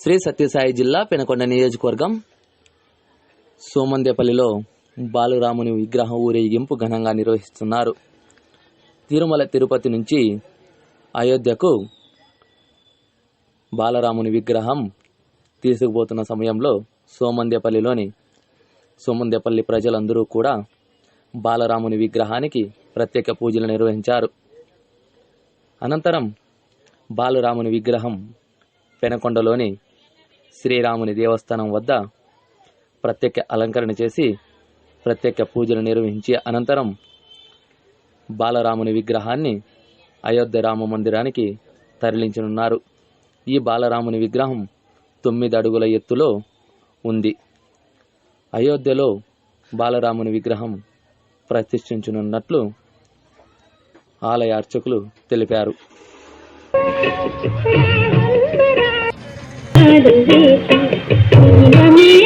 శ్రీ సత్యసాయి జిల్లా పెనకొండ నియోజకవర్గం సోమందేపల్లిలో బాలురాముని విగ్రహం ఊరేగింపు ఘనంగా నిర్వహిస్తున్నారు. తిరుమల తిరుపతి నుంచి అయోధ్యకు బాలరాముని విగ్రహం తీసుకుపోతున్న సమయంలో సోమందేపల్లిలోని సోమందేపల్లి ప్రజలందరూ కూడా బాలరాముని విగ్రహానికి ప్రత్యేక పూజలు నిర్వహించారు. అనంతరం బాలరాముని విగ్రహం పెనకొండలోని శ్రీరాముని దేవస్థానం వద్ద ప్రత్యేక అలంకరణ చేసి ప్రత్యేక పూజలు నిర్వహించి అనంతరం బాలరాముని విగ్రహాన్ని అయోధ్య రామ మందిరానికి తరలించనున్నారు. ఈ బాలరాముని విగ్రహం తొమ్మిది అడుగుల ఎత్తులో ఉంది అయోధ్యలో బాలరాముని విగ్రహం ప్రతిష్ఠించనున్నట్లు ఆలయ అర్చకులు తెలిపారు Thank you.